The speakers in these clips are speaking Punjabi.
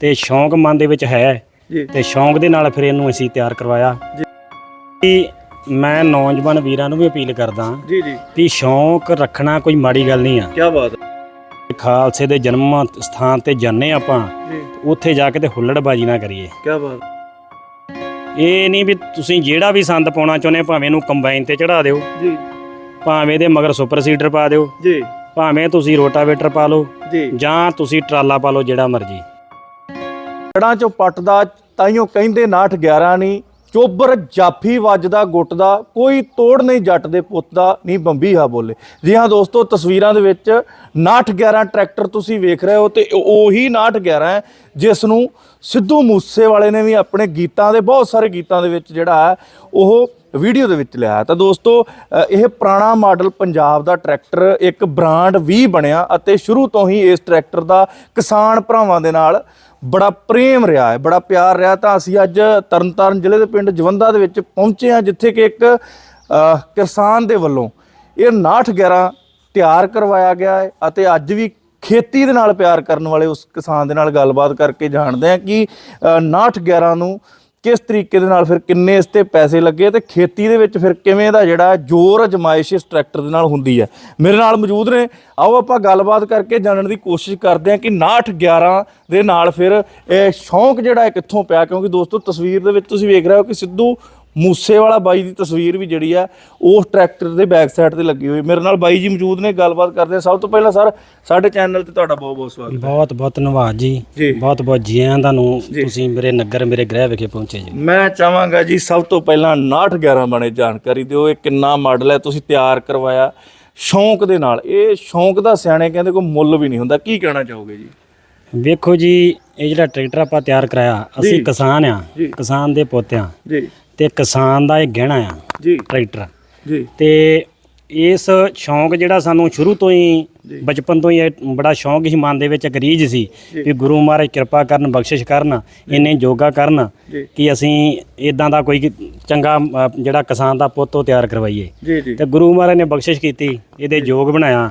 ਤੇ ਸ਼ੌਂਕ ਮਨ ਦੇ ਵਿੱਚ ਹੈ। ਤੇ ਸ਼ੌਂਕ ਦੇ ਨਾਲ ਫਿਰ ਇਹਨੂੰ ਅਸੀਂ ਤਿਆਰ ਕਰਵਾਇਆ। ਜੀ। ਮੈਂ ਨੌਜਵਾਨ ਵੀਰਾਂ ਨੂੰ ਵੀ ਅਪੀਲ ਕਰਦਾ ਜੀ ਜੀ। ਕਿ ਸ਼ੌਂਕ ਰੱਖਣਾ ਕੋਈ ਮਾੜੀ ਗੱਲ ਨਹੀਂ ਆ। ਕੀ ਬਾਤ ਹੈ। ਖਾਲਸੇ ਦੇ ਜਨਮ ਸਥਾਨ ਤੇ ਜਾਂਦੇ ਆਪਾਂ ਉੱਥੇ ਜਾ ਕੇ ਤੇ ਹੁੱਲੜਬਾਜੀ ਨਾ ਕਰੀਏ। ਕੀ ਬਾਤ ਇਹ ਨਹੀਂ ਵੀ ਤੁਸੀਂ ਜਿਹੜਾ ਵੀ ਸੰਦ ਪਾਉਣਾ ਚਾਹੁੰਦੇ ਭਾਵੇਂ ਇਹਨੂੰ ਕੰਬਾਈਨ ਤੇ ਚੜਾ ਦਿਓ। ਜੀ। ਭਾਵੇਂ ਦੇ ਮਗਰ ਸੁਪਰ ਸੀਡਰ ਪਾ ਦਿਓ। ਜੀ। ਭਾਵੇਂ ਤੁਸੀਂ ਰੋਟਾਵੇਟਰ ਪਾ ਲਓ। ਜੀ। ਜਾਂ ਤੁਸੀਂ ਟਰਾਲਾ ਪਾ ਲਓ ਜਿਹੜਾ ਮਰਜ਼ੀ। ਜੜਾਂ ਚੋਂ ਪੱਟਦਾ, ਤਾਈਓ ਕਹਿੰਦੇ 9 11 ਨਹੀਂ ਚੋਬਰ ਜਾਫੀ ਵੱਜਦਾ ਗੁੱਟ ਦਾ ਕੋਈ ਤੋੜ ਨਹੀਂ ਜੱਟ ਦੇ ਪੁੱਤ ਦਾ ਨਹੀਂ ਬੰਬੀ ਹਾ ਬੋਲੇ। ਜੀ ਹਾਂ ਦੋਸਤੋ, ਤਸਵੀਰਾਂ ਦੇ ਵਿੱਚ 9 11 ਟਰੈਕਟਰ ਤੁਸੀਂ ਵੇਖ ਰਹੇ ਹੋ ਤੇ ਉਹੀ 9 11 ਹੈ, ਜਿਸ ਨੂੰ ਸਿੱਧੂ ਮੂਸੇ ਵਾਲੇ ਨੇ ਵੀ ਆਪਣੇ ਗੀਤਾਂ ਦੇ, ਬਹੁਤ ਸਾਰੇ ਗੀਤਾਂ ਦੇ ਵਿੱਚ ਜਿਹੜਾ ਹੈ, ਉਹ ਵੀਡੀਓ ਦੇ ਵਿੱਚ ਲਿਆ। ਤਾਂ ਦੋਸਤੋ ਇਹ ਪੁਰਾਣਾ ਮਾਡਲ ਪੰਜਾਬ ਦਾ ਟਰੈਕਟਰ, ਇੱਕ ਬ੍ਰਾਂਡ ਵੀ ਬਣਿਆ ਅਤੇ ਸ਼ੁਰੂ ਤੋਂ ਹੀ ਇਸ ਟਰੈਕਟਰ ਦਾ ਕਿਸਾਨ ਭਰਾਵਾਂ ਦੇ ਨਾਲ ਬੜਾ ਪ੍ਰੇਮ ਰਿਹਾ ਹੈ ਬੜਾ ਪਿਆਰ ਰਿਹਾ ਤਾਂ ਅਸੀਂ ਅੱਜ ਤਰਨਤਾਰਨ ਜ਼ਿਲ੍ਹੇ ਦੇ ਪਿੰਡ ਜਵੰਦਾ ਦੇ ਵਿੱਚ ਪਹੁੰਚੇ ਹਾਂ ਜਿੱਥੇ ਕਿ ਇੱਕ ਕਿਸਾਨ ਦੇ ਵੱਲੋਂ ਇਹ 6911 ਤਿਆਰ ਕਰਵਾਇਆ ਗਿਆ ਹੈ ਅਤੇ ਅੱਜ ਵੀ ਖੇਤੀ ਦੇ ਨਾਲ ਪਿਆਰ ਕਰਨ ਵਾਲੇ ਉਸ ਕਿਸਾਨ ਦੇ ਨਾਲ ਗੱਲਬਾਤ ਕਰਕੇ ਜਾਣਦੇ ਹਾਂ ਕਿ ਅ, 6911 ਨੂੰ ਕਿਸ ਤਰੀਕੇ ਦੇ ਨਾਲ ਫਿਰ ਕਿੰਨੇ ਇਸ ਤੇ ਪੈਸੇ ਲੱਗੇ ਤੇ ਖੇਤੀ ਦੇ ਵਿੱਚ ਫਿਰ ਕਿਵੇਂ ਦਾ ਜਿਹੜਾ ਜ਼ੋਰ ਅਜਮਾਇਸ਼ ਇਸ ਟਰੈਕਟਰ ਦੇ ਨਾਲ ਹੁੰਦੀ ਹੈ? ਮੇਰੇ ਨਾਲ ਮੌਜੂਦ ਨੇ। ਆਓ ਆਪਾਂ ਗੱਲਬਾਤ ਕਰਕੇ ਜਾਣਨ ਦੀ ਕੋਸ਼ਿਸ਼ ਕਰਦੇ ਹਾਂ ਕਿ 6911 ਦੇ ਨਾਲ ਫਿਰ ਇਹ ਸ਼ੌਂਕ ਜਿਹੜਾ ਹੈ ਕਿੱਥੋਂ ਪਿਆ? ਕਿਉਂਕਿ ਦੋਸਤੋ, ਤਸਵੀਰ ਦੇ ਵਿੱਚ ਤੁਸੀਂ ਵੇਖ ਰਹੇ ਹੋ ਕਿ ਸਿੱਧੂ ਮੂਸੇ ਵਾਲਾ ਬਾਈ ਦੀ ਤਸਵੀਰ ਵੀ ਜਿਹੜੀ ਆ ਉਸ ਟਰੈਕਟਰ ਦੇ ਬੈਕ ਸਾਈਡ ਤੇ ਲੱਗੀ ਹੋਈ। ਮੇਰੇ ਨਾਲ ਬਾਈ ਜੀ ਮੌਜੂਦ ਨੇ ਗੱਲਬਾਤ ਕਰਦੇ ਸਭ ਤੋਂ ਪਹਿਲਾਂ ਸਰ ਸਾਡੇ ਚੈਨਲ ਤੇ ਤੁਹਾਡਾ ਬਹੁਤ ਬਹੁਤ ਸਵਾਗਤ ਬਹੁਤ ਬਹੁਤ ਧੰਨਵਾਦ ਜੀ। ਬਹੁਤ ਬਹੁਤ ਜੀ ਆਇਆਂ ਤੁਹਾਨੂੰ ਤੁਸੀਂ ਮੇਰੇ ਨਗਰ ਮੇਰੇ ਗ੍ਰਹਿ ਵਿਖੇ ਪਹੁੰਚੇ ਜੀ। ਮੈਂ ਚਾਹਾਂਗਾ ਜੀ ਸਭ ਤੋਂ ਪਹਿਲਾਂ 6911 ਬਾਰੇ ਜਾਣਕਾਰੀ ਦਿਓ। ਇਹ ਕਿੰਨਾ ਮਾਡਲ ਹੈ ਤੁਸੀਂ ਤਿਆਰ ਕਰਵਾਇਆ। ਸ਼ੌਂਕ ਦੇ ਨਾਲ। ਇਹ ਸ਼ੌਂਕ ਦਾ ਸਿਆਣੇ ਕਹਿੰਦੇ ਕੋਈ ਮੁੱਲ ਵੀ ਨਹੀਂ ਹੁੰਦਾ। ਕੀ ਕਹਿਣਾ ਚਾਹੋਗੇ ਜੀ? ਵੇਖੋ ਜੀ ਇਹ ਜਿਹੜਾ ਟਰੈਕਟਰ ਆਪਾਂ ਤਿਆਰ ਕਰਾਇਆ ਅਸੀਂ ਕਿਸਾਨ ਆ। ਕਿਸਾਨ ਦੇ ਪੁੱਤ ਆ। ਜੀ। ਤੇ ਕਿਸਾਨ ਦਾ ਇਹ ਗਹਿਣਾ ਆ ਜੀ। ਟਰੈਕਟਰ। ਜੀ। ਤੇ ਇਸ ਸ਼ੌਂਕ ਜਿਹੜਾ ਸਾਨੂੰ ਸ਼ੁਰੂ ਤੋਂ ਹੀ ਬਚਪਨ ਤੋਂ ਹੀ ਇਹ ਬੜਾ ਸ਼ੌਂਕ ਹੀ ਮਨ ਦੇ ਵਿੱਚ ਇੱਕ ਰੀਝ ਸੀ ਕਿ ਗੁਰੂ ਮਹਾਰਾਜ ਕਿਰਪਾ ਕਰਨ ਬਖਸ਼ਿਸ਼ ਕਰਨ ਇੰਨੇ ਯੋਗਾ ਕਰਨ। ਕਿ ਅਸੀਂ ਇਦਾਂ ਦਾ ਕੋਈ ਚੰਗਾ ਜਿਹੜਾ ਕਿਸਾਨ ਦਾ ਪੁੱਤ ਉਹ ਤਿਆਰ ਕਰਵਾਈਏ। ਤੇ ਗੁਰੂ ਮਹਾਰਾਜ ਨੇ ਬਖਸ਼ਿਸ਼ ਕੀਤੀ ਇਹਦੇ ਯੋਗ ਬਣਾਇਆ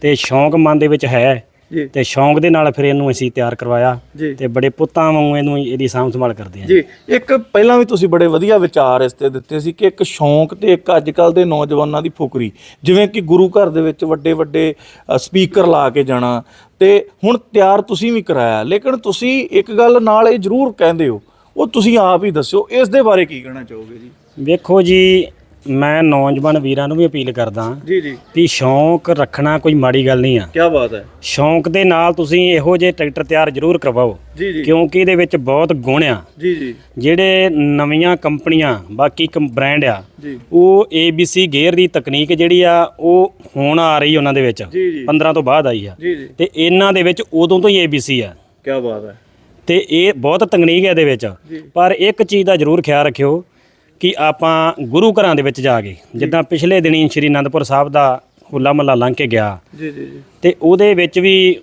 ਤੇ ਸ਼ੌਂਕ ਮਨ ਦੇ ਵਿੱਚ ਹੈ। ਜੀ। ਤੇ ਸ਼ੌਂਕ ਦੇ ਨਾਲ ਫਿਰ ਇਹਨੂੰ ਅਸੀਂ ਤਿਆਰ ਕਰਵਾਇਆ ਜੀ। ਤੇ ਬੜੇ ਪੁੱਤਾਂ ਵਾਂਗੂ ਇਹਨੂੰ ਇਹਦੀ ਸਾਂਭ ਸੰਭਾਲ ਕਰਦੇ ਹਾਂ ਜੀ ਇੱਕ ਪਹਿਲਾਂ ਵੀ ਤੁਸੀਂ ਬੜੇ ਵਧੀਆ ਵਿਚਾਰ ਇਸ ਤੇ ਦਿੱਤੇ ਸੀ ਕਿ ਇੱਕ ਸ਼ੌਂਕ ਤੇ ਇੱਕ ਅੱਜ ਕੱਲ ਦੇ ਨੌਜਵਾਨਾਂ ਦੀ ਫੁਕਰੀ ਜਿਵੇਂ ਕਿ ਗੁਰੂ ਘਰ ਦੇ ਵਿੱਚ ਵੱਡੇ ਵੱਡੇ ਸਪੀਕਰ ਲਾ ਕੇ ਜਾਣਾ ਤੇ ਹੁਣ ਤਿਆਰ ਤੁਸੀਂ ਵੀ ਕਰਾਇਆ ਲੇਕਿਨ ਤੁਸੀਂ ਇੱਕ ਗੱਲ ਨਾਲ ਇਹ ਜ਼ਰੂਰ ਕਹਿੰਦੇ ਹੋ ਉਹ ਤੁਸੀਂ ਆਪ ਹੀ ਦੱਸਿਓ ਇਸ ਦੇ ਬਾਰੇ ਕੀ ਕਹਿਣਾ ਚਾਹੋਗੇ ਜੀ? ਵੇਖੋ ਜੀ ਮੈਂ ਨੌਜਵਾਨ ਵੀਰਾਂ ਨੂੰ ਵੀ ਅਪੀਲ ਕਰਦਾ ਜੀ ਜੀ। ਵੀ ਸ਼ੌਂਕ ਰੱਖਣਾ ਕੋਈ ਮਾੜੀ ਗੱਲ ਨਹੀਂ ਆ। ਕੀ ਬਾਤ ਹੈ। ਸ਼ੌਂਕ ਦੇ ਨਾਲ ਤੁਸੀਂ ਇਹੋ ਜਿਹੇ ਟਰੈਕਟਰ ਤਿਆਰ ਜ਼ਰੂਰ ਕਰਵਾਓ। ਜੀ ਜੀ। ਕਿਉਂਕਿ ਇਹਦੇ ਵਿੱਚ ਬਹੁਤ ਗੁਣ ਆ। ਜੀ ਜੀ। ਜਿਹੜੇ ਨਵੀਆਂ ਕੰਪਨੀਆਂ ਬਾਕੀ ਬ੍ਰਾਂਡ ਆ ਉਹ ABC ਗੇਅਰ ਦੀ ਤਕਨੀਕ ਜਿਹੜੀ ਆ ਉਹ ਹੁਣ ਆ ਰਹੀ ਉਹਨਾਂ ਦੇ ਵਿੱਚ। ਜੀ ਜੀ। 15 ਤੋਂ ਬਾਅਦ ਆਈ ਆ। ਤੇ ਇਹਨਾਂ ਦੇ ਵਿੱਚ ਉਦੋਂ ਤੋਂ ਹੀ ABC ਆ। ਕੀ ਬਾਤ ਹੈ। ਤੇ ਇਹ ਬਹੁਤ ਤਕਨੀਕ ਹੈ ਇਹਦੇ ਵਿੱਚ। ਪਰ ਇੱਕ ਚੀਜ਼ ਦਾ ਜ਼ਰੂਰ ਖਿਆਲ ਰੱਖਿਓ ਕਿ ਆਪਾਂ ਗੁਰੂ ਘਰਾਂ ਦੇ ਵਿੱਚ ਜਾ ਕੇ ਜਿੱਦਾਂ ਪਿਛਲੇ ਦਿਨੀ ਸ਼੍ਰੀ ਅਨੰਦਪੁਰ ਸਾਹਿਬ ਦਾ ਹੁੱਲਾ ਮਹੱਲਾ ਲੰਘ ਕੇ ਗਿਆ। ਜੀ ਜੀ ਜੀ। ਤੇ ਉਹਦੇ ਵਿੱਚ ਵੀ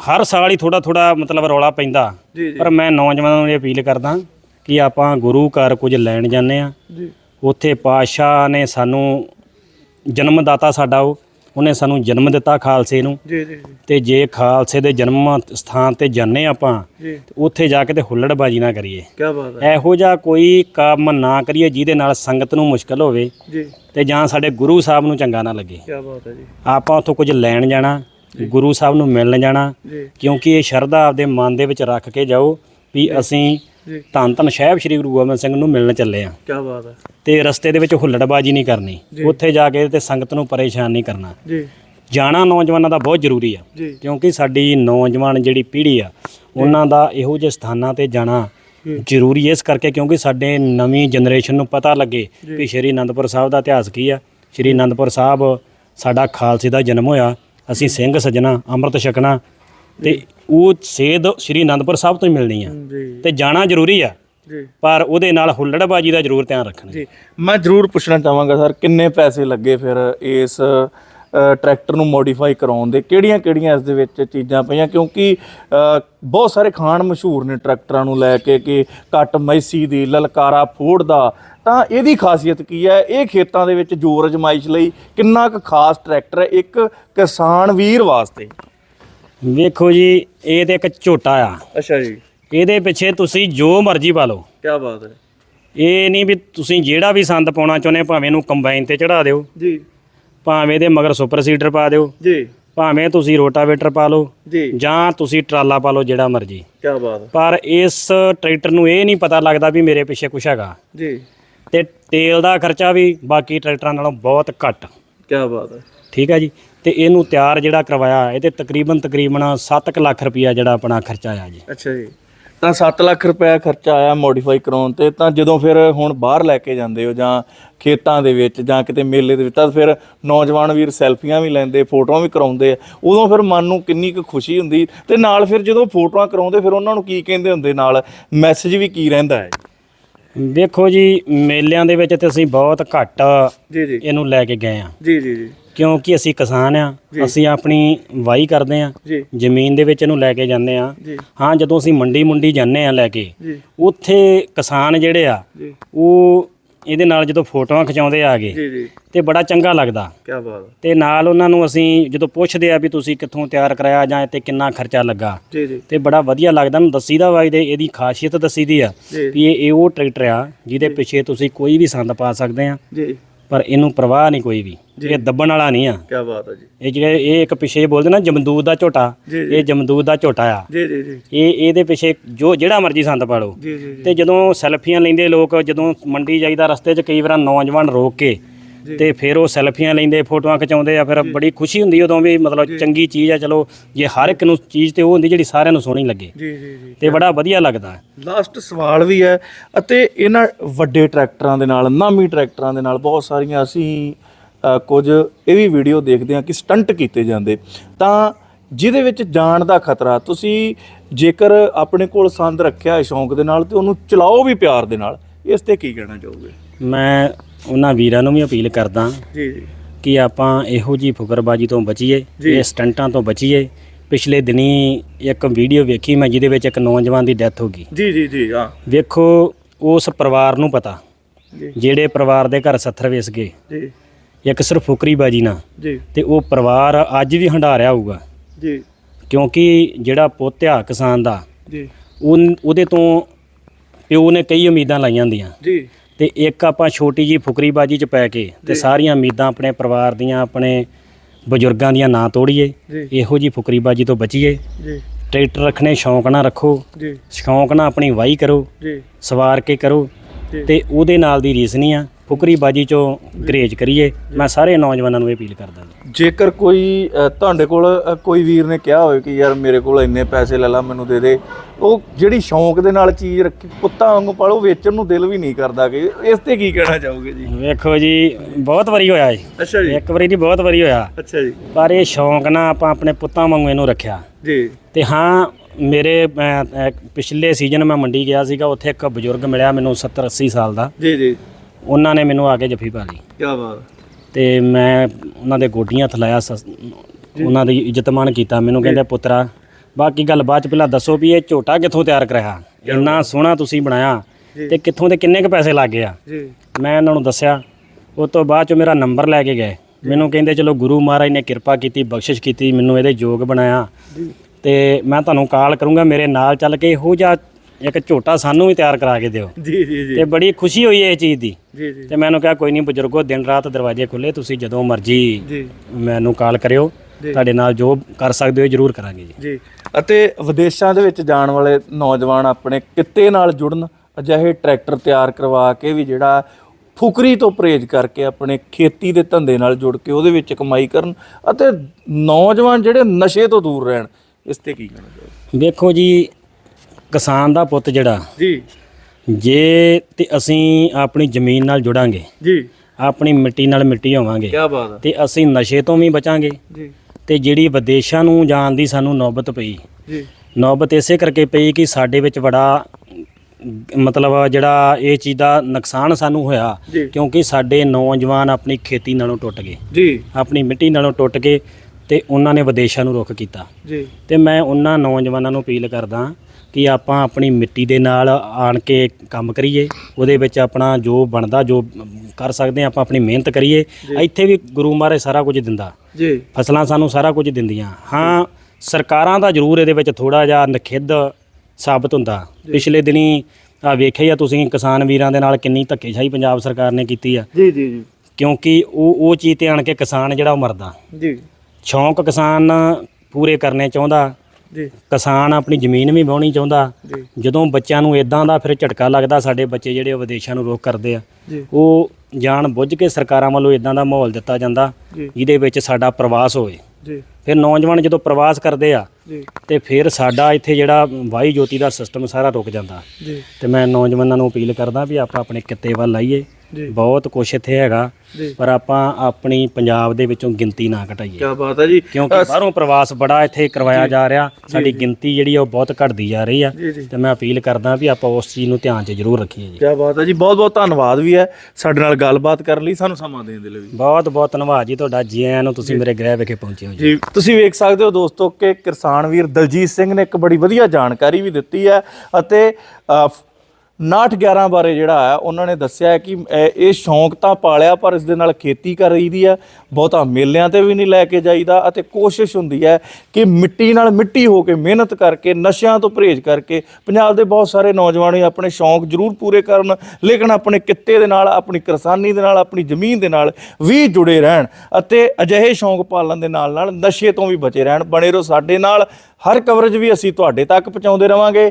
ਹਰ ਸਾਲ ਹੀ ਥੋੜਾ ਥੋੜਾ ਮਤਲਬ ਰੌਲਾ ਪੈਂਦਾ। ਜੀ ਜੀ। ਪਰ ਮੈਂ ਨੌਜਵਾਨਾਂ ਨੂੰ ਇਹ ਅਪੀਲ ਕਰਦਾ ਕਿ ਆਪਾਂ ਗੁਰੂ ਘਰ ਕੁਝ ਲੈਣ ਜਾਂਦੇ ਆ ਜੀ। ਉੱਥੇ ਪਾਤਸ਼ਾਹ ਨੇ ਸਾਨੂੰ ਜਨਮਦਾਤਾ ਸਾਡਾ ਉਹ ਉਹਨੇ ਸਾਨੂੰ ਜਨਮ ਦਿੱਤਾ ਖਾਲਸੇ ਨੂੰ। ਜੀ ਜੀ ਤੇ ਜੇ ਖਾਲਸੇ ਦੇ ਜਨਮ ਸਥਾਨ ਤੇ ਜਾਂਦੇ ਆਪਾਂ ਜੀ। ਤੇ ਉੱਥੇ ਜਾ ਕੇ ਤੇ ਹੁੱਲੜਬਾਜੀ ਨਾ ਕਰੀਏ। ਕੀ ਬਾਤ ਹੈ। ਇਹੋ ਜਿਹਾ ਕੋਈ ਕੰਮ ਨਾ ਕਰੀਏ ਜਿਹਦੇ ਨਾਲ ਸੰਗਤ ਨੂੰ ਮੁਸ਼ਕਲ ਹੋਵੇ ਜੀ। ਤੇ ਜਾਂ ਸਾਡੇ ਗੁਰੂ ਸਾਹਿਬ ਨੂੰ ਚੰਗਾ ਨਾ ਲੱਗੇ। ਕੀ ਬਾਤ ਹੈ ਜੀ। ਆਪਾਂ ਉੱਥੋਂ ਕੁਝ ਲੈਣ ਜਾਣਾ ਗੁਰੂ ਸਾਹਿਬ ਨੂੰ ਮਿਲਣ ਜਾਣਾ ਕਿਉਂਕਿ ਇਹ ਸ਼ਰਧਾ ਆਪਦੇ ਮਨ ਦੇ ਵਿੱਚ ਰੱਖ ਕੇ ਜਾਓ ਵੀ ਅਸੀਂ ਜੀ। ਧੰਨ ਧੰਨ ਸਾਹਿਬ ਸ੍ਰੀ ਗੁਰੂ ਗੋਬਿੰਦ ਸਿੰਘ ਨੂੰ ਮਿਲਣ ਚੱਲੇ ਆ। ਕੀ ਬਾਤ ਹੈ। ਤੇ ਰਸਤੇ ਦੇ ਵਿੱਚ ਹੁੱਲੜਬਾਜੀ ਨਹੀਂ ਕਰਨੀ। ਉੱਥੇ ਜਾ ਕੇ ਤੇ ਸੰਗਤ ਨੂੰ ਪਰੇਸ਼ਾਨ ਨਹੀਂ ਕਰਨਾ। ਜੀ। ਜਾਣਾ ਨੌਜਵਾਨਾਂ ਦਾ ਬਹੁਤ ਜ਼ਰੂਰੀ ਆ। ਜੀ। ਕਿਉਂਕਿ ਸਾਡੀ ਨੌਜਵਾਨ ਜਿਹੜੀ ਪੀੜ੍ਹੀ ਆ ਉਹਨਾਂ ਦਾ ਇਹੋ ਜਿਹੇ ਸਥਾਨਾਂ ਤੇ ਜਾਣਾ ਜ਼ਰੂਰੀ ਇਸ ਕਰਕੇ ਕਿਉਂਕਿ ਸਾਡੇ ਨਵੀਂ ਜਨਰੇਸ਼ਨ ਨੂੰ ਪਤਾ ਲੱਗੇ ਕਿ ਸ਼੍ਰੀ ਅਨੰਦਪੁਰ ਸਾਹਿਬ ਦਾ ਇਤਿਹਾਸ ਕੀ ਆ। ਸ਼੍ਰੀ ਅਨੰਦਪੁਰ ਸਾਹਿਬ ਸਾਡਾ ਖਾਲਸੇ ਦਾ ਜਨਮ ਹੋਇਆ। ਅਸੀਂ ਸਿੰਘ ਸਜਣਾ ਅੰਮ੍ਰਿਤ ਛਕਣਾ ਤੇ ਉਹ ਸੇਧ ਸ਼੍ਰੀ ਅਨੰਦਪੁਰ ਸਾਹਿਬ ਤੋਂ ਹੀ ਮਿਲਣੀ ਆ। ਜੀ। ਤੇ ਜਾਣਾ ਜ਼ਰੂਰੀ ਆ ਜੀ। ਪਰ ਉਹਦੇ ਨਾਲ ਹੁੱਲੜਬਾਜੀ ਦਾ ਜ਼ਰੂਰ ਧਿਆਨ ਰੱਖਣਾ। ਜੀ। ਮੈਂ ਜ਼ਰੂਰ ਪੁੱਛਣਾ ਚਾਹਾਂਗਾ ਸਰ ਕਿੰਨੇ ਪੈਸੇ ਲੱਗੇ ਫਿਰ ਇਸ ਅ, ਟਰੈਕਟਰ ਨੂੰ ਮੋਡੀਫਾਈ ਕਰਾਉਣ ਦੇ? ਕਿਹੜੀਆਂ ਕਿਹੜੀਆਂ ਇਸ ਦੇ ਵਿੱਚ ਚੀਜ਼ਾਂ ਪਈਆਂ? ਕਿਉਂਕਿ ਅ, ਬਹੁਤ ਸਾਰੇ ਖਾਨ ਮਸ਼ਹੂਰ ਨੇ ਟਰੈਕਟਰਾਂ ਨੂੰ ਲੈ ਕੇ ਕਿ ਕੱਟ ਮੈਸੀ ਦੀ ਲਲਕਾਰਾ ਫੋੜ ਦਾ। ਤਾਂ ਇਹਦੀ ਖਾਸੀਅਤ ਕੀ ਹੈ? ਇਹ ਖੇਤਾਂ ਦੇ ਵਿੱਚ ਜੋਰ ਅਜਮਾਇਸ਼ ਲਈ ਕਿੰਨਾ ਕੁ ਖਾਸ ਟਰੈਕਟਰ ਹੈ ਇੱਕ ਕਿਸਾਨ ਵੀਰ ਵਾਸਤੇ? ਵੇਖੋ ਜੀ ਇਹ ਤੇ ਇੱਕ ਝੋਟਾ ਆ। ਅੱਛਾ ਜੀ। ਇਹਦੇ ਪਿੱਛੇ ਤੁਸੀਂ ਜੋ ਮਰਜ਼ੀ ਪਾ ਲਓ। ਕੀ ਬਾਤ ਹੈ। ਇਹ ਨਹੀਂ ਵੀ ਤੁਸੀਂ ਜਿਹੜਾ ਵੀ ਸੰਦ ਪਾਉਣਾ ਚਾਹੁੰਦੇ ਭਾਵੇਂ ਇਹਨੂੰ ਕੰਬਾਈਨ ਤੇ ਚੜਾ ਦਿਓ। ਜੀ। ਭਾਵੇਂ ਇਹਦੇ ਮਗਰ ਸੁਪਰ ਸੀਡਰ ਪਾ ਦਿਓ। ਜੀ। ਭਾਵੇਂ ਤੁਸੀਂ ਰੋਟਾਵੇਟਰ ਪਾ ਲਓ। ਜੀ। ਜਾਂ ਤੁਸੀਂ ਟਰਾਲਾ ਪਾ ਲਓ ਜਿਹੜਾ ਮਰਜ਼ੀ। ਕੀ ਬਾਤ ਹੈ। ਪਰ ਇਸ ਟਰੈਕਟਰ ਨੂੰ ਇਹ ਨਹੀਂ ਪਤਾ ਲੱਗਦਾ ਵੀ ਮੇਰੇ ਪਿੱਛੇ ਕੁਛ ਹੈਗਾ। ਜੀ। ਤੇ ਤੇਲ ਦਾ ਖਰਚਾ ਵੀ ਬਾਕੀ ਟਰੈਕਟਰਾਂ ਨਾਲੋਂ ਬਹੁਤ ਘੱਟ। ਕੀ ਬਾਤ ਹੈ। ਠੀਕ ਹੈ ਜੀ। ਤੇ ਇਹਨੂੰ ਤਿਆਰ ਜਿਹੜਾ ਕਰਵਾਇਆ ਇਹ ਤੇ ਤਕਰੀਬਨ ਤਕਰੀਬਨ 7 ਲੱਖ ਰੁਪਇਆ ਜਿਹੜਾ ਆਪਣਾ ਖਰਚਾ ਆਇਆ ਜੀ। ਅੱਛਾ ਜੀ। ਤਾਂ 7 ਲੱਖ ਰੁਪਏ ਖਰਚਾ ਆਇਆ ਮੋਡੀਫਾਈ ਕਰਾਉਣ ਤੇ ਤਾਂ ਜਦੋਂ ਫਿਰ ਹੁਣ ਬਾਹਰ ਲੈ ਕੇ ਜਾਂਦੇ ਹੋ ਜਾਂ ਖੇਤਾਂ ਦੇ ਵਿੱਚ ਜਾਂ ਕਿਤੇ ਮੇਲੇ ਦੇ ਵਿੱਚ ਤਾਂ ਫਿਰ ਨੌਜਵਾਨ ਵੀਰ ਸੈਲਫੀਆਂ ਵੀ ਲੈਂਦੇ ਫੋਟੋਆਂ ਵੀ ਕਰਾਉਂਦੇ ਆ। ਉਦੋਂ ਫਿਰ ਮਨ ਨੂੰ ਕਿੰਨੀ ਕੁ ਖੁਸ਼ੀ ਹੁੰਦੀ ਤੇ ਨਾਲ ਫਿਰ ਜਦੋਂ ਫੋਟੋਆਂ ਕਰਾਉਂਦੇ ਫਿਰ ਉਹਨਾਂ ਨੂੰ ਕੀ ਕਹਿੰਦੇ ਹੁੰਦੇ ਨਾਲ? ਮੈਸੇਜ ਵੀ ਕੀ ਰਹਿੰਦਾ ਹੈ? ਵੇਖੋ ਜੀ ਮੇਲਿਆਂ ਦੇ ਵਿੱਚ ਤੇ ਅਸੀਂ ਬਹੁਤ ਘੱਟ ਜੀ ਜੀ। ਇਹਨੂੰ ਲੈ ਕੇ ਗਏ ਆ ਜੀ ਜੀ ਜੀ। ਕਿਉਂਕਿ ਅਸੀਂ ਕਿਸਾਨ ਆ ਅਸੀਂ ਆਪਣੀ ਵਾਈ ਕਰਦੇ ਆ ਜ਼ਮੀਨ ਦੇ ਵਿੱਚ ਇਹਨੂੰ ਲੈ ਕੇ ਜਾਂਦੇ ਆ। ਹਾਂ ਜਦੋਂ ਅਸੀਂ ਮੰਡੀ ਮੁੰਡੀ ਜਾਂਦੇ ਆ ਲੈ ਕੇ ਉੱਥੇ ਕਿਸਾਨ ਜਿਹੜੇ ਆ ਉਹ ਇਹਦੇ ਨਾਲ ਜਦੋਂ ਫੋਟੋਆਂ ਖਿਚਾਉਂਦੇ ਆਗੇ ਜੀ ਜੀ। ਤੇ ਬੜਾ ਚੰਗਾ ਲੱਗਦਾ। ਕੀ ਬਾਤ। ਤੇ ਨਾਲ ਉਹਨਾਂ ਨੂੰ ਅਸੀਂ ਜਦੋਂ ਪੁੱਛਦੇ ਆ ਵੀ ਤੁਸੀਂ ਕਿੱਥੋਂ ਤਿਆਰ ਕਰਾਇਆ ਜਾਂ ਤੇ ਕਿੰਨਾ ਖਰਚਾ ਲੱਗਾ ਤੇ ਬੜਾ ਵਧੀਆ ਲੱਗਦਾ ਨੂੰ ਦੱਸੀਦਾ ਵਾ ਇਹਦੇ ਇਹਦੀ ਖਾਸੀਅਤ ਦੱਸੀਦੀ ਆ ਜੀ। ਵੀ ਇਹ ਇਹ ਉਹ ਟਰੈਕਟਰ ਆ ਜਿਹਦੇ ਪਿੱਛੇ ਤੁਸੀਂ ਕੋਈ ਵੀ ਸੰਦ ਪਾ ਸਕਦੇ ਆ। ਜੀ। ਪਰ ਇਹਨੂੰ ਪ੍ਰਵਾਹ ਨਹੀਂ ਕੋਈ ਵੀ। ਇਹ ਦੱਬਣ ਵਾਲਾ ਨਹੀਂ ਆ। ਕੀ ਬਾਤ ਹੈ ਜੀ। ਇਹ ਜਿਹੜੇ ਇਹ ਇੱਕ ਪਿੱਛੇ ਬੋਲਦੇ ਨਾ ਜਮਦੂਦ ਦਾ ਝੋਟਾ ਇਹ ਜਮਦੂਦ ਦਾ ਝੋਟਾ ਆ। ਜੀ ਜੀ ਜੀ। ਇਹ ਇਹਦੇ ਪਿੱਛੇ ਜੋ ਜਿਹੜਾ ਮਰਜ਼ੀ ਸੰਦ ਪਾ ਲਓ। ਤੇ ਜਦੋਂ ਸੈਲਫੀਆਂ ਲੈਂਦੇ ਲੋਕ ਜਦੋਂ ਮੰਡੀ ਜਾਈਦਾ ਰਸਤੇ 'ਚ ਕਈ ਵਾਰ ਨੌਜਵਾਨ ਰੋਕ ਕੇ ਤੇ ਫਿਰ ਉਹ ਸੈਲਫੀਆਂ ਲੈਂਦੇ ਫੋਟੋਆਂ ਖਿਚਾਉਂਦੇ ਆ ਫਿਰ ਬੜੀ ਖੁਸ਼ੀ ਹੁੰਦੀ ਉਦੋਂ ਵੀ ਮਤਲਬ ਚੰਗੀ ਚੀਜ਼ ਆ ਚਲੋ ਜੇ ਹਰ ਇੱਕ ਨੂੰ ਚੀਜ਼ ਤੇ ਉਹ ਹੁੰਦੀ ਜਿਹੜੀ ਸਾਰਿਆਂ ਨੂੰ ਸੋਹਣੀ ਲੱਗੇ। ਜੀ ਜੀ ਜੀ। ਤੇ ਬੜਾ ਵਧੀਆ ਲੱਗਦਾ। ਲਾਸਟ ਸਵਾਲ ਵੀ ਹੈ ਅਤੇ ਇਹਨਾਂ ਵੱਡੇ ਟਰੈਕਟਰਾਂ ਦੇ ਨਾਲ ਨਾਮੀ ਟਰੈਕਟਰਾਂ ਦੇ ਨਾਲ ਬਹੁਤ ਸਾਰੀਆਂ ਅਸੀਂ ਕੁਝ ਇਹ ਵੀ ਵੀਡੀਓ ਦੇਖਦੇ ਹਾਂ ਕਿ ਸਟੰਟ ਕੀਤੇ ਜਾਂਦੇ। ਤਾਂ ਜਿਹਦੇ ਵਿੱਚ ਜਾਨ ਦਾ ਖਤਰਾ ਤੁਸੀਂ ਜੇਕਰ ਆਪਣੇ ਕੋਲ ਸੰਦ ਰੱਖਿਆ ਹੈ ਸ਼ੌਂਕ ਦੇ ਨਾਲ ਤੇ ਉਹਨੂੰ ਚਲਾਓ ਵੀ ਪਿਆਰ ਦੇ ਨਾਲ ਇਸ ਤੇ ਕੀ ਕਹਿਣਾ ਚਾਹੋਗੇ? ਮੈਂ ਉਹਨਾਂ ਵੀਰਾਂ ਨੂੰ ਵੀ ਅਪੀਲ ਕਰਦਾ ਜੀ ਜੀ। ਕਿ ਆਪਾਂ ਇਹੋ ਜੀ ਫੁਕਰਬਾਜੀ ਤੋਂ ਬਚੀਏ। ਇਹ ਸਟੰਟਾਂ ਤੋਂ ਬਚੀਏ। ਪਿਛਲੇ ਦਿਨੀ ਇੱਕ ਵੀਡੀਓ ਵੇਖੀ ਮੈਂ ਜਿਹਦੇ ਵਿੱਚ ਇੱਕ ਨੌਜਵਾਨ ਦੀ ਡੈਥ ਹੋ ਗਈ। ਜੀ ਜੀ ਜੀ ਹਾਂ। ਵੇਖੋ ਉਸ ਪਰਿਵਾਰ ਨੂੰ ਪਤਾ ਜਿਹੜੇ ਪਰਿਵਾਰ ਦੇ ਘਰ ਸੱਥਰ ਵਿਸ ਗਏ। ਜੀ। ਇੱਕ ਸਿਰਫ ਫੁਕਰੀਬਾਜੀ ਨਾਲ ਜੀ। ਤੇ ਉਹ ਪਰਿਵਾਰ ਅੱਜ ਵੀ ਹੰਡਾਰਿਆ ਹੋਊਗਾ। ਜੀ। ਕਿਉਂਕਿ ਜਿਹੜਾ ਪੋਤਿਆ ਕਿਸਾਨ ਦਾ ਜੀ। ਉਹ- ਉਹਦੇ ਤੋਂ ਪਿਓ ਨੇ ਕਈ ਉਮੀਦਾਂ ਲਾਈਆਂ ਹੁੰਦੀਆਂ। ਜੀ। ਤੇ ਇੱਕ ਆਪਾਂ ਛੋਟੀ ਜੀ ਫੁਕਰੀਬਾਜੀ ਚ ਪੈ ਕੇ ਤੇ ਸਾਰੀਆਂ ਉਮੀਦਾਂ ਆਪਣੇ ਪਰਿਵਾਰ ਦੀਆਂ ਆਪਣੇ ਬਜ਼ੁਰਗਾਂ ਦੀਆਂ ਨਾ ਤੋੜੀਏ ਇਹੋ ਜੀ ਫੁਕਰੀਬਾਜੀ ਤੋਂ ਬਚੀਏ। ਜੀ। ਟਰੈਕਟਰ ਰੱਖਣੇ ਸ਼ੌਂਕ ਨਾਲ ਰੱਖੋ ਜੀ। ਸ਼ੌਂਕ ਨਾਲ ਆਪਣੀ ਵਾਈ ਕਰੋ ਜੀ। ਸਵਾਰ ਕੇ ਕਰੋ। ਤੇ ਉਹਦੇ ਨਾਲ ਦੀ ਰੀਸ ਨਹੀਂ ਆ। ਫੁਕਰੀਬਾਜੀ ਚੋਂ ਗਰੇਜ ਕਰੀਏ ਮੈਂ ਸਾਰੇ ਨੌਜਵਾਨਾਂ ਨੂੰ ਇਹ ਅਪੀਲ ਕਰਦਾ ਜੀ। ਜੇਕਰ ਕੋਈ ਅ, ਤੁਹਾਡੇ ਕੋਲ ਅ, ਕੋਈ ਵੀਰ ਨੇ ਕਿਹਾ ਹੋਵੇ ਕਿ ਯਾਰ ਮੇਰੇ ਕੋਲ ਇੰਨੇ ਪੈਸੇ ਲੈ ਲਾ ਮੈਨੂੰ ਦੇ ਦੇ ਉਹ ਜਿਹੜੀ ਸ਼ੌਂਕ ਦੇ ਨਾਲ ਚੀਜ਼ ਰੱਖੀ ਪੁੱਤਾਂ ਵਾਂਗੂ ਪਾਲੋ ਵੇਚਣ ਨੂੰ ਦਿਲ ਵੀ ਨਹੀਂ ਕਰਦਾ ਕਿ ਇਸ ਤੇ ਕੀ ਕਹਿਣਾ ਚਾਹੋਗੇ ਜੀ? ਵੇਖੋ ਜੀ ਬਹੁਤ ਵਾਰੀ ਹੋਇਆ ਜੀ ਅੱਛਾ ਇੱਕ ਵਾਰੀ ਨਹੀਂ ਬਹੁਤ ਵਾਰੀ ਹੋਇਆ। ਅੱਛਾ ਜੀ। ਪਰ ਇਹ ਸ਼ੌਂਕ ਨਾਲ ਆਪਾਂ ਆਪਣੇ ਪੁੱਤਾਂ ਵਾਂਗੂ ਇਹਨੂੰ ਰੱਖਿਆ। ਜੀ। ਤੇ ਹਾਂ ਮੇਰੇ ਮੈਂ, ਅਹ, ਪਿਛਲੇ ਸੀਜ਼ਨ ਮੈਂ ਮੰਡੀ ਗਿਆ ਸੀਗਾ ਉੱਥੇ ਇੱਕ ਬਜ਼ੁਰਗ ਮਿਲਿਆ ਮੈਨੂੰ 70 80 ਸਾਲ ਦਾ। ਜੀ ਜੀ। ਉਹਨਾਂ ਨੇ ਮੈਨੂੰ ਆ ਕੇ ਜੱਫੀ ਪਾ ਲਈ। ਕੀ ਬਾਤ। ਤੇ ਮੈਂ ਉਹਨਾਂ ਦੇ ਗੋਡੀਆਂ ਥਲਾਇਆ ਉਹਨਾਂ ਦੀ ਇੱਜ਼ਤ ਮਾਣ ਕੀਤਾ। ਮੈਨੂੰ ਕਹਿੰਦੇ ਪੁੱਤਰਾ ਬਾਕੀ ਗੱਲ ਬਾਅਦ ਚ ਪਹਿਲਾਂ ਦੱਸੋ ਵੀ ਇਹ ਝੋਟਾ ਕਿੱਥੋਂ ਤਿਆਰ ਕਰਾਇਆ ਇੰਨਾ ਸੋਹਣਾ ਤੁਸੀਂ ਬਣਾਇਆ ਤੇ ਕਿੱਥੋਂ ਦੇ ਕਿੰਨੇ ਕ ਪੈਸੇ ਲੱਗੇ ਆ ਜੀ। ਮੈਂ ਉਹਨਾਂ ਨੂੰ ਦੱਸਿਆ। ਉਸ ਤੋਂ ਬਾਅਦ ਚ ਮੇਰਾ ਨੰਬਰ ਲੈ ਕੇ ਗਏ। ਮੈਨੂੰ ਕਹਿੰਦੇ ਚਲੋ ਗੁਰੂ ਮਹਾਰਾਜ ਨੇ ਕਿਰਪਾ ਕੀਤੀ ਬਖਸ਼ਿਸ਼ ਕੀਤੀ ਮੈਨੂੰ ਇਹਦੇ ਯੋਗ ਬਣਾਇਆ। ਤੇ ਮੈਂ ਤੁਹਾਨੂੰ ਕਾਲ ਕਰੂੰਗਾ ਮੇਰੇ ਨਾਲ ਚੱਲ ਕੇ ਇਹੋ ਜਿਹਾ ਇੱਕ ਝੋਟਾ ਸਾਨੂੰ ਵੀ ਤਿਆਰ ਕਰਾ ਕੇ ਦਿਓ। ਜੀ ਜੀ ਜੀ। ਤੇ ਬੜੀ ਖੁਸ਼ੀ ਹੋਈ ਇਹ ਚੀਜ਼ ਦੀ। ਜੀ ਜੀ। ਤੇ ਮੈਨੂੰ ਕਿਹਾ ਕੋਈ ਨਹੀਂ ਬਜ਼ੁਰਗੋ ਦਿਨ ਰਾਤ ਦਰਵਾਜ਼ੇ ਖੁੱਲੇ ਤੁਸੀਂ ਜਦੋਂ ਮਰਜ਼ੀ ਜੀ। ਮੈਨੂੰ ਕਾਲ ਕਰਿਓ। ਤੁਹਾਡੇ ਨਾਲ ਜੋ ਕਰ ਸਕਦੇ ਹੋ ਜਰੂਰ ਕਰਾਂਗੇ ਜੀ। ਜੀ। ਅਤੇ ਵਿਦੇਸ਼ਾਂ ਦੇ ਵਿੱਚ ਜਾਣ ਵਾਲੇ ਨੌਜਵਾਨ ਆਪਣੇ ਕਿੱਤੇ ਨਾਲ ਜੁੜਨ ਅਜਿਹੇ ਟਰੈਕਟਰ ਤਿਆਰ ਕਰਵਾ ਕੇ ਵੀ ਜਿਹੜਾ ਫੁਕਰੀ ਤੋਂ ਪਰਹੇਜ਼ ਕਰਕੇ ਆਪਣੇ ਖੇਤੀ ਦੇ ਧੰਦੇ ਨਾਲ ਜੁੜ ਕੇ ਉਹਦੇ ਵਿੱਚ ਕਮਾਈ ਕਰਨ ਅਤੇ ਨੌਜਵਾਨ ਜਿਹੜੇ ਨਸ਼ੇ ਤੋਂ ਦੂਰ ਰਹਿਣ ਇਸ ਤੇ ਕੀ ਕਹਿਣਾ ਵੇਖੋ ਜੀ ਕਿਸਾਨ ਦਾ ਪੁੱਤ ਜਿਹੜਾ ਜੀ। ਜੇ ਤੇ ਅਸੀਂ ਆਪਣੀ ਜ਼ਮੀਨ ਨਾਲ ਜੁੜਾਂਗੇ ਜੀ। ਆਪਣੀ ਮਿੱਟੀ ਨਾਲ ਮਿੱਟੀ ਹੋਵਾਂਗੇ ਕੀ ਬਾਤ ਹੈ ਤੇ ਅਸੀਂ ਨਸ਼ੇ ਤੋਂ ਵੀ ਬਚਾਂਗੇ ਜੀ। ਤੇ ਜਿਹੜੀ ਵਿਦੇਸ਼ਾਂ ਨੂੰ ਜਾਣ ਦੀ ਸਾਨੂੰ ਨੌਬਤ ਪਈ ਜੀ। ਨੌਬਤ ਇਸੇ ਕਰਕੇ ਪਈ ਕਿ ਸਾਡੇ ਵਿੱਚ ਬੜਾ ਮਤਲਬ ਜਿਹੜਾ ਇਹ ਚੀਜ਼ ਦਾ ਨੁਕਸਾਨ ਸਾਨੂੰ ਹੋਇਆ। ਕਿਉਂਕਿ ਸਾਡੇ ਨੌਜਵਾਨ ਆਪਣੀ ਖੇਤੀ ਨਾਲੋਂ ਟੁੱਟ ਗਏ ਜੀ। ਆਪਣੀ ਮਿੱਟੀ ਨਾਲੋਂ ਟੁੱਟ ਗਏ ਤੇ ਉਹਨਾਂ ਨੇ ਵਿਦੇਸ਼ਾਂ ਨੂੰ ਰੁਖ ਕੀਤਾ। ਜੀ। ਤੇ ਮੈਂ ਉਹਨਾਂ ਨੌਜਵਾਨਾਂ ਨੂੰ ਅਪੀਲ ਕਰਦਾ ਕਿ ਆਪਾਂ ਆਪਣੀ ਮਿੱਟੀ ਦੇ ਨਾਲ ਆਣ ਕੇ ਕੰਮ ਕਰੀਏ ਉਹਦੇ ਵਿੱਚ ਆਪਣਾ ਜੋ ਬਣਦਾ ਜੋ ਕਰ ਸਕਦੇ ਹਾਂ ਆਪਾਂ ਆਪਣੀ ਮਿਹਨਤ ਕਰੀਏ। ਇੱਥੇ ਵੀ ਗੁਰੂ ਮਹਾਰਾਜ ਸਾਰਾ ਕੁਝ ਦਿੰਦਾ। ਜੀ। ਫਸਲਾਂ ਸਾਨੂੰ ਸਾਰਾ ਕੁਝ ਦਿੰਦੀਆਂ। ਹਾਂ ਸਰਕਾਰਾਂ ਦਾ ਜ਼ਰੂਰ ਇਹਦੇ ਵਿੱਚ ਥੋੜਾ ਜਿਹਾ ਨਖਿੱਧ ਸਾਬਤ ਹੁੰਦਾ। ਪਿਛਲੇ ਦਿਨੀ ਆ ਵੇਖਿਆ ਹੀ ਆ ਤੁਸੀਂ ਕਿਸਾਨ ਵੀਰਾਂ ਦੇ ਨਾਲ ਕਿੰਨੀ ਧੱਕੇਸ਼ਾਹੀ ਪੰਜਾਬ ਸਰਕਾਰ ਨੇ ਕੀਤੀ ਆ। ਜੀ ਜੀ ਜੀ। ਕਿਉਂਕਿ ਉਹ ਉਹ ਚੀਜ਼ ਤੇ ਆਣ ਕੇ ਕਿਸਾਨ ਜਿਹੜਾ ਉਹ ਮਰਦਾ। ਜੀ। ਸ਼ੌਂਕ ਕਿਸਾਨ ਪੂਰੇ ਕਰਨੇ ਚਾਹੁੰਦਾ। ਜੀ। ਕਿਸਾਨ ਆਪਣੀ ਜ਼ਮੀਨ ਵੀ ਵਾਹੁਣੀ ਚਾਹੁੰਦਾ ਜਦੋਂ ਬੱਚਿਆਂ ਨੂੰ ਇਦਾਂ ਦਾ ਫਿਰ ਝਟਕਾ ਲੱਗਦਾ ਸਾਡੇ ਬੱਚੇ ਜਿਹੜੇ ਵਿਦੇਸ਼ਾਂ ਨੂੰ ਰੁਖ ਕਰਦੇ ਆ। ਉਹ ਜਾਣ ਬੁੱਝ ਕੇ ਸਰਕਾਰਾਂ ਵੱਲੋਂ ਇਦਾਂ ਦਾ ਮਾਹੌਲ ਦਿੱਤਾ ਜਾਂਦਾ ਜਿਹਦੇ ਵਿੱਚ ਸਾਡਾ ਪ੍ਰਵਾਸ ਹੋਵੇ। ਜੀ। ਫਿਰ ਨੌਜਵਾਨ ਜਦੋਂ ਪ੍ਰਵਾਸ ਕਰਦੇ ਆ ਤੇ ਫਿਰ ਸਾਡਾ ਇੱਥੇ ਜਿਹੜਾ ਵਾਹੀ ਜੋਤੀ ਦਾ ਸਿਸਟਮ ਸਾਰਾ ਰੁਕ ਜਾਂਦਾ। ਤੇ ਮੈਂ ਨੌਜਵਾਨਾਂ ਨੂੰ ਅਪੀਲ ਕਰਦਾ ਵੀ ਆਪਾਂ ਆਪਣੇ ਕਿੱਤੇ ਵੱਲ ਲਾਈਏ ਬਹੁਤ ਕੁਛ ਇੱਥੇ ਹੈਗਾ। ਪਰ ਆਪਾਂ ਆਪਣੀ ਪੰਜਾਬ ਦੇ ਵਿੱਚੋਂ ਗਿਣਤੀ ਨਾ ਘਟਾਈਏ। ਕੀ ਬਾਤ ਹੈ ਜੀ। ਕਿਉਂਕਿ ਬਾਹਰੋਂ ਪ੍ਰਵਾਸ ਬੜਾ ਇੱਥੇ ਕਰਵਾਇਆ ਜਾ। ਰਿਹਾ। ਸਾਡੀ ਗਿਣਤੀ ਜਿਹੜੀ ਆ ਉਹ ਬਹੁਤ ਘਟਦੀ ਜਾ ਰਹੀ ਆ। ਤੇ ਮੈਂ ਅਪੀਲ ਕਰਦਾ ਵੀ ਆਪਾਂ ਉਸ ਚੀਜ਼ ਨੂੰ ਧਿਆਨ 'ਚ ਜ਼ਰੂਰ ਰੱਖੀਏ ਜੀ। ਕੀ ਬਾਤ ਹੈ ਜੀ। ਬਹੁਤ ਬਹੁਤ ਧੰਨਵਾਦ ਵੀ ਹੈ ਸਾਡੇ ਨਾਲ ਗੱਲਬਾਤ ਕਰਨ ਲਈ। ਸਾਨੂੰ ਸਮਾਂ ਦੇਣ ਦੇ ਲਈ ਬਹੁਤ ਬਹੁਤ ਧੰਨਵਾਦ ਜੀ ਤੁਹਾਡਾ। ਜੀ ਆਇਆਂ ਨੂੰ ਤੁਸੀਂ ਮੇਰੇ ਗ੍ਰਹਿ ਵਿਖੇ ਪਹੁੰਚੇ ਹੋ ਜੀ। ਤੁਸੀਂ ਵੇਖ ਸਕਦੇ ਹੋ ਦੋਸਤੋ ਕਿ ਕਿਸਾਨ ਵੀਰ ਦਲਜੀਤ ਸਿੰਘ ਨੇ ਇੱਕ ਬੜੀ ਵਧੀਆ ਜਾਣਕਾਰੀ ਵੀ ਦਿੱਤੀ ਹੈ ਅਤੇ ਅ, 6911 ਬਾਰੇ ਜਿਹੜਾ ਹੈ ਉਹਨਾਂ ਨੇ ਦੱਸਿਆ ਕਿ ਅ, ਇਹ ਸ਼ੌਂਕ ਤਾਂ ਪਾਲਿਆ ਪਰ ਇਸ ਦੇ ਨਾਲ ਖੇਤੀ ਕਰ ਰਹੀ ਦੀ ਹੈ। ਬਹੁਤਾ ਮੇਲਿਆਂ ਤੇ ਵੀ ਨਹੀਂ ਲੈ ਕੇ ਜਾਈਦਾ ਅਤੇ ਕੋਸ਼ਿਸ਼ ਹੁੰਦੀ ਹੈ ਕਿ ਮਿੱਟੀ ਨਾਲ ਮਿੱਟੀ ਹੋ ਕੇ ਮਿਹਨਤ ਕਰਕੇ ਨਸ਼ਿਆਂ ਤੋਂ ਪਰਹੇਜ਼ ਕਰਕੇ ਪੰਜਾਬ ਦੇ ਬਹੁਤ ਸਾਰੇ ਨੌਜਵਾਨ ਆਪਣੇ ਸ਼ੌਂਕ ਜ਼ਰੂਰ ਪੂਰੇ ਕਰਨ ਲੇਕਿਨ ਆਪਣੇ ਕਿੱਤੇ ਦੇ ਨਾਲ ਆਪਣੀ ਕਿਸਾਨੀ ਦੇ ਨਾਲ ਆਪਣੀ ਜ਼ਮੀਨ ਦੇ ਨਾਲ ਵੀ ਜੁੜੇ ਰਹਿਣ ਅਤੇ ਅਜਿਹੇ ਸ਼ੌਂਕ ਪਾਲਣ ਦੇ ਨਾਲ ਨਾਲ ਨਸ਼ੇ ਤੋਂ ਵੀ ਬਚੇ ਰਹਿਣ। ਬਣੇ ਰਹੋ ਸਾਡੇ ਨਾਲ। ਹਰ ਕਵਰੇਜ ਵੀ ਅਸੀਂ ਤੁਹਾਡੇ ਤੱਕ ਪਹੁੰਚਾਉਂਦੇ ਰਵਾਂਗੇ।